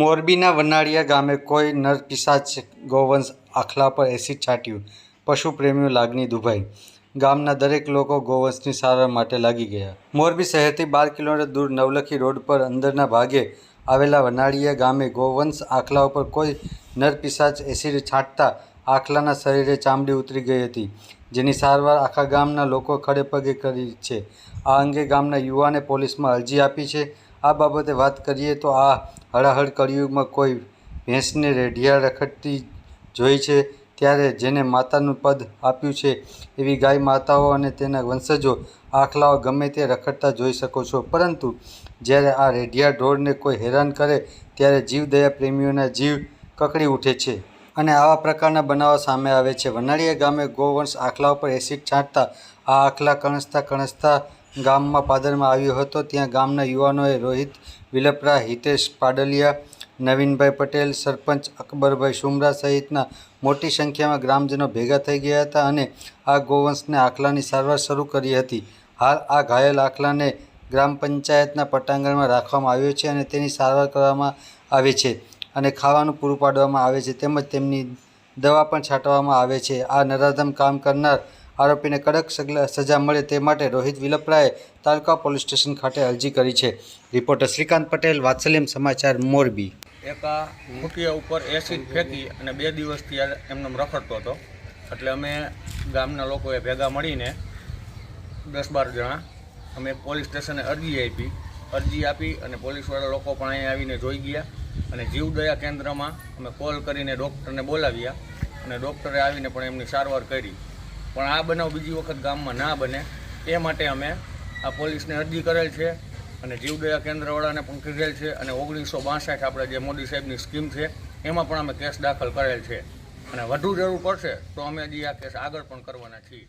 મોરબીના વનાળિયા ગામે કોઈ નરપિશાચ ગૌવંશ આખલા પર એસિડ છાંટ્યું. પશુ પ્રેમીઓ લાગણી દુભાઈ. ગામના દરેક લોકો ગૌવંશની સારવાર માટે લાગી ગયા. મોરબી શહેરથી બાર કિલોમીટર દૂર નવલખી રોડ પર અંદરના ભાગે આવેલા વનાળિયા ગામે ગૌવંશ આખલા ઉપર કોઈ નરપિશાચ એસિડ છાંટતા આખલાના શરીરે ચામડી ઉતરી ગઈ હતી, જેની સારવાર આખા ગામના લોકો ખડેપગે કરી છે. આ અંગે ગામના યુવાને પોલીસમાં અરજી આપી છે. આ બાબતે વાત કરીએ તો આ હળાહળ કળિયુગમાં કોઈ ભેંસને રેઢિયા રખડતી જોઈ છે ત્યારે જેને માતાનું પદ આપ્યું છે એવી ગાય માતાઓ અને તેના વંશજો આખલાઓ ગમે તે રખડતા જોઈ શકો છો. પરંતુ જ્યારે આ રેઢિયા ઢોરને કોઈ હેરાન કરે ત્યારે જીવદયા પ્રેમીઓના જીવ કકડી ઉઠે છે અને આવા પ્રકારના બનાવો સામે આવે છે. વનાળીયા ગામે ગૌવંશ આખલા ઉપર એસિડ છાંટતા, આ આખલા કણસતા કણસતા ગામમાં પાદરમાં આવ્યો હતો. ત્યાં ગામના યુવાનોએ રોહિત, વિલપરા, હિતેશ પાડલિયા, નવીનભાઈ પટેલ, સરપંચ અકબરભાઈ સુમરા સહિતના મોટી સંખ્યામાં ગ્રામજનો ભેગા થઈ ગયા હતા અને આ ગૌવંશને આખલાની સારવાર શરૂ કરી હતી. હાલ આ ઘાયલ આખલાને ગ્રામ પંચાયતના પટાંગણમાં રાખવામાં આવ્યો છે અને તેની સારવાર કરવામાં આવે છે અને ખાવાનું પૂરું પાડવામાં આવે છે તેમજ તેમની દવા પણ છાંટવામાં આવે છે. આ નરાધમ કામ કરનાર આરોપીને કડક સજા મળે તે માટે રોહિત વિલપરાએ તાલુકા પોલીસ સ્ટેશન ખાતે અરજી કરી છે. રિપોર્ટર શ્રીકાંત પટેલ, વાત્સલ્યમ સમાચાર, મોરબી. એક આ ઉપર એસિડ ફેંકી અને બે દિવસથી એમને એમ રખડતો હતો. એટલે અમે ગામના લોકોએ ભેગા મળીને દસ બાર જણા અમે પોલીસ સ્ટેશને અરજી આપી. અરજી આપી અને પોલીસવાળા લોકો પણ અહીંયા આવીને જોઈ ગયા અને જીવદયા કેન્દ્રમાં અમે કોલ કરીને ડૉક્ટરને બોલાવ્યા અને ડૉક્ટરે આવીને પણ એમની સારવાર કરી. પણ આ બનાવ બીજી વખત ગામમાં ના બને. એ માટે અમે આ પોલીસને અરજી કરેલ છે અને જીવદયા કેન્દ્રવાળાને પણ કીધેલ છે અને ઓગણીસો બાસઠ આપણે જે મોદી સાહેબની સ્કીમ છે, એમાં પણ અમે કેસ દાખલ કરેલ છે. અને વધુ જરૂર પડશે તો અમે હજી આ કેસ આગળ પણ કરવાના છીએ.